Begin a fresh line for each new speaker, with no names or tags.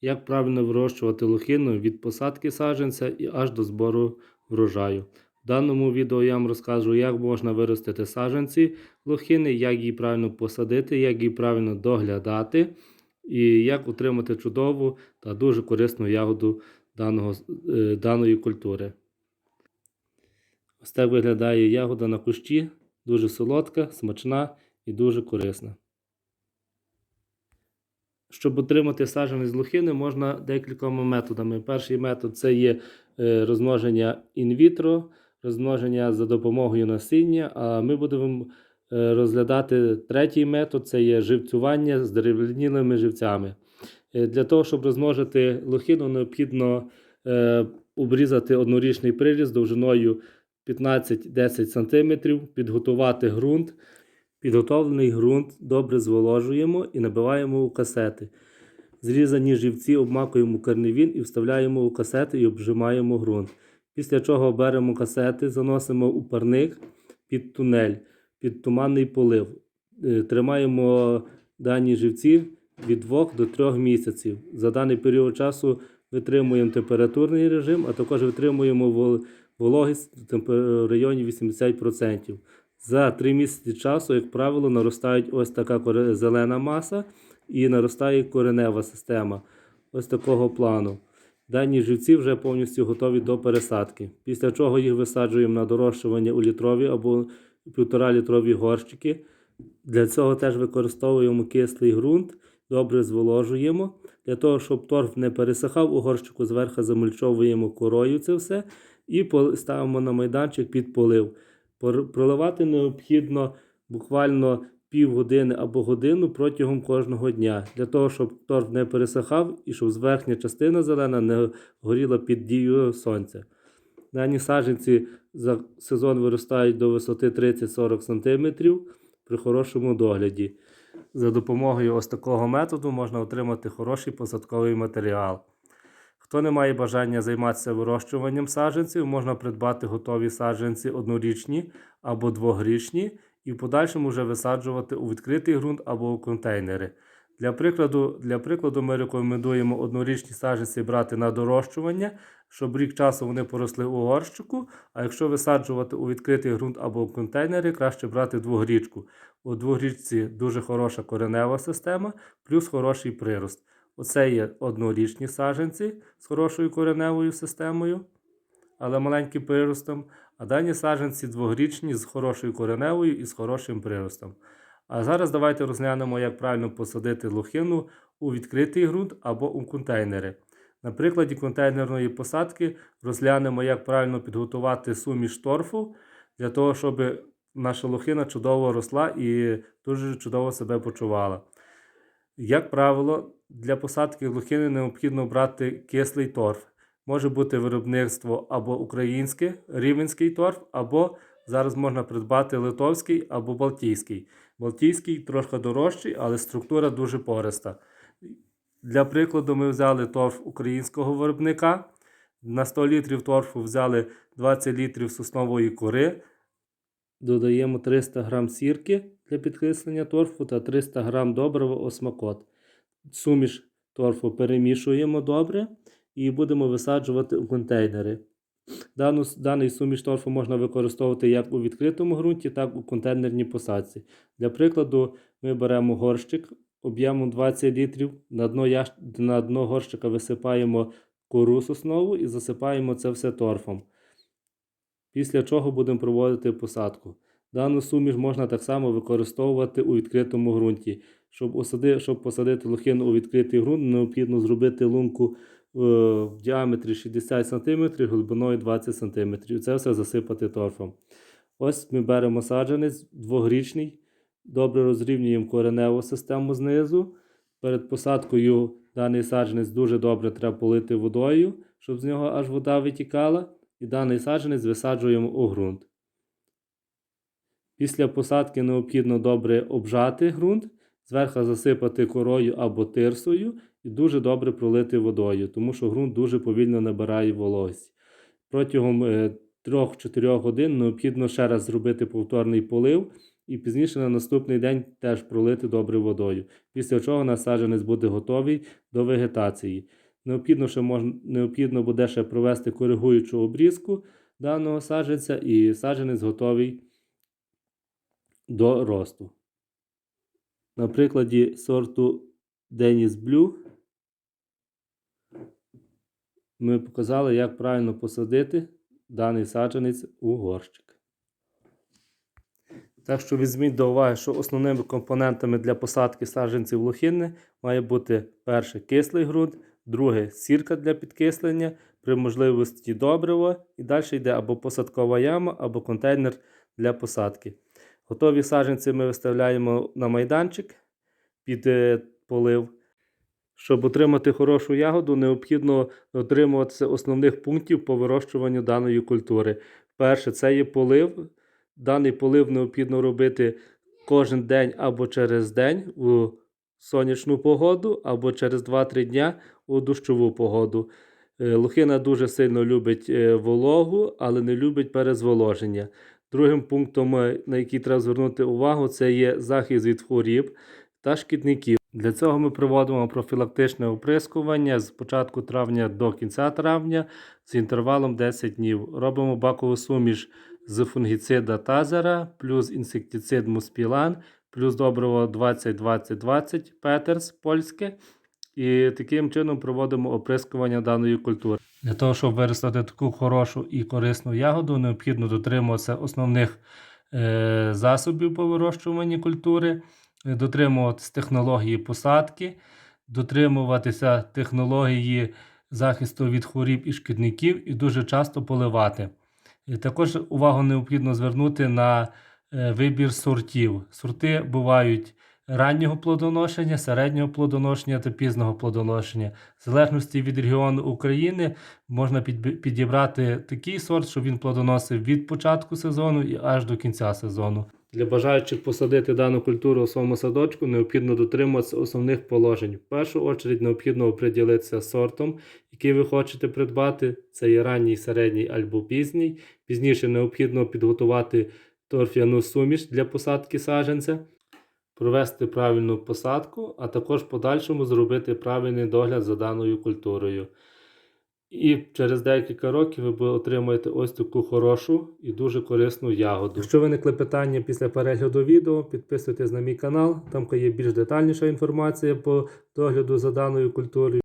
Як правильно вирощувати лохину від посадки саджанця і аж до збору врожаю. В даному відео я вам розкажу, як можна виростити саджанці лохини, як її правильно посадити, як її правильно доглядати і як отримати чудову та дуже корисну ягоду даного, е, даної культури. Ось так виглядає ягода на кущі, дуже солодка, смачна і дуже корисна. Щоб отримати саджанець з лохини, можна декількома методами. Перший метод це є е, розмноження інвітро, розмноження за допомогою насіння. А ми будемо е, розглядати третій метод це є живцювання з дерев'янілими живцями. Е, Для того, щоб розмножити лохину, необхідно обрізати однорічний приріз довжиною 15-10 см, підготувати ґрунт. Підготовлений ґрунт добре зволожуємо і набиваємо у касети. Зрізані живці обмакуємо карневін і вставляємо у касети і обжимаємо ґрунт. Після чого беремо касети, заносимо у парник під тунель, під туманний полив. Е, Тримаємо дані живці від 2 до 3 місяців. За даний період часу витримуємо температурний режим, а також витримуємо вологість в районі 80%. За 3 місяці часу, як правило, наростають ось така зелена маса і наростає коренева система ось такого плану. Дані живці вже повністю готові до пересадки. Після чого їх висаджуємо на дорощування у літрові або 1,5 літрові горщики. Для цього теж використовуємо кислий ґрунт, добре зволожуємо. Для того, щоб торф не пересихав, у горщику зверху замульчовуємо корою це все і ставимо на майданчик під полив. Проливати необхідно буквально півгодини або годину протягом кожного дня, для того, щоб торф не пересихав і щоб верхня частина зелена не горіла під дією сонця. Дані саджанці за сезон виростають до висоти 30-40 см при хорошому догляді. За допомогою ось такого методу можна отримати хороший посадковий матеріал. Хто не має бажання займатися вирощуванням саджанців, можна придбати готові саджанці однорічні або двогрічні і в подальшому вже висаджувати у відкритий ґрунт або у контейнери. Для прикладу, для прикладу ми рекомендуємо однорічні саджанці брати на дорощування, щоб рік часу вони поросли у горщику. А якщо висаджувати у відкритий ґрунт або в контейнері, краще брати двогрічку. У двогрічці дуже хороша коренева система, плюс хороший прирост. Оце є однорічні саджанці з хорошою кореневою системою, але маленьким приростом. А дані саджанці двогрічні з хорошою кореневою і з хорошим приростом. А зараз давайте розглянемо, як правильно посадити лохину у відкритий ґрунт або у контейнери. На прикладі контейнерної посадки розглянемо, як правильно підготувати суміш торфу для того, щоб наша лохина чудово росла і дуже чудово себе почувала. Як правило, для посадки лохини необхідно брати кислий торф. Може бути виробництво або українське, рівенський торф, або зараз можна придбати литовський або балтійський. Балтійський трошки дорожчий, але структура дуже пориста. Для прикладу, ми взяли торф українського виробника. На 100 літрів торфу взяли 20 літрів соснової кори. Додаємо 300 г сірки для підкреслення торфу та 300 г добрива осмакот. Суміш торфу перемішуємо добре і будемо висаджувати у контейнери. Дану, даний суміш торфу можна використовувати як у відкритому ґрунті, так і у контейнерній посадці. Для прикладу, ми беремо горщик об'ємом 20 літрів, на дно, на дно горщика висипаємо кору соснову і засипаємо це все торфом. Після чого будемо проводити посадку. Дану суміш можна так само використовувати у відкритому ґрунті. Щоб, осади, щоб посадити лохину у відкритий ґрунт, необхідно зробити лунку е, в діаметрі 60 см, глибиною 20 см. Це все засипати торфом. Ось ми беремо саджанець двогрічний, добре розрівнюємо кореневу систему знизу. Перед посадкою даний саджанець дуже добре треба полити водою, щоб з нього аж вода витікала. І даний саджанець висаджуємо у ґрунт. Після посадки необхідно добре обжати ґрунт, зверху засипати корою або тирсою і дуже добре пролити водою, тому що ґрунт дуже повільно набирає вологість. Протягом е, 3-4 годин необхідно ще раз зробити повторний полив і пізніше на наступний день теж пролити добре водою. Після чого наш саджанець буде готовий до вегетації. Необхідно, ще мож... Необхідно буде ще провести коригуючу обрізку даного саджанця, і саджанець готовий до росту. На прикладі сорту Деніс Блю ми показали, як правильно посадити даний саджанець у горщик. Так що візьміть до уваги, що основними компонентами для посадки саджанців лохини має бути перше кислий ґрунт, друге сірка для підкислення, при можливості добриво, і далі йде або посадкова яма, або контейнер для посадки. Готові саджанці ми виставляємо на майданчик під е, полив. Щоб отримати хорошу ягоду, необхідно дотримуватися основних пунктів по вирощуванню даної культури. Перше, це є полив. Даний полив необхідно робити кожен день або через день у сонячну погоду, або через 2-3 дня у дощову погоду. Е, Лохина дуже сильно любить е, вологу, але не любить перезволоження. Другим пунктом, е, на який треба звернути увагу, це є захист від хворіб та шкідників. Для цього ми проводимо профілактичне оприскування з початку травня до кінця травня з інтервалом 10 днів. Робимо бакову суміш з фунгіцида тазера, плюс інсектицид муспілан, плюс добриво 20-20-20 Петерс польське. І таким чином проводимо оприскування даної культури. Для того, щоб виростити таку хорошу і корисну ягоду, необхідно дотримуватися основних е, засобів по вирощуванні культури, е, дотримуватися технології посадки, дотримуватися технології захисту від хворіб і шкідників і дуже часто поливати. І також увагу необхідно звернути на е, вибір сортів. Сорти бувають раннього плодоношення, середнього плодоношення та пізного плодоношення. В залежності від регіону України можна підібрати такий сорт, щоб він плодоносив від початку сезону і аж до кінця сезону. Для бажаючих посадити дану культуру у своєму садочку необхідно дотримуватися основних положень. В першу очередь необхідно оприділитися сортом, який ви хочете придбати. Це є ранній, середній або пізній. Пізніше необхідно підготувати торф'яну суміш для посадки саджанця, провести правильну посадку, а також в подальшому зробити правильний догляд за даною культурою. І через декілька років ви отримаєте ось таку хорошу і дуже корисну ягоду. Якщо виникли питання після перегляду відео, підписуйтесь на мій канал, там є більш детальніша інформація по догляду за даною культурою.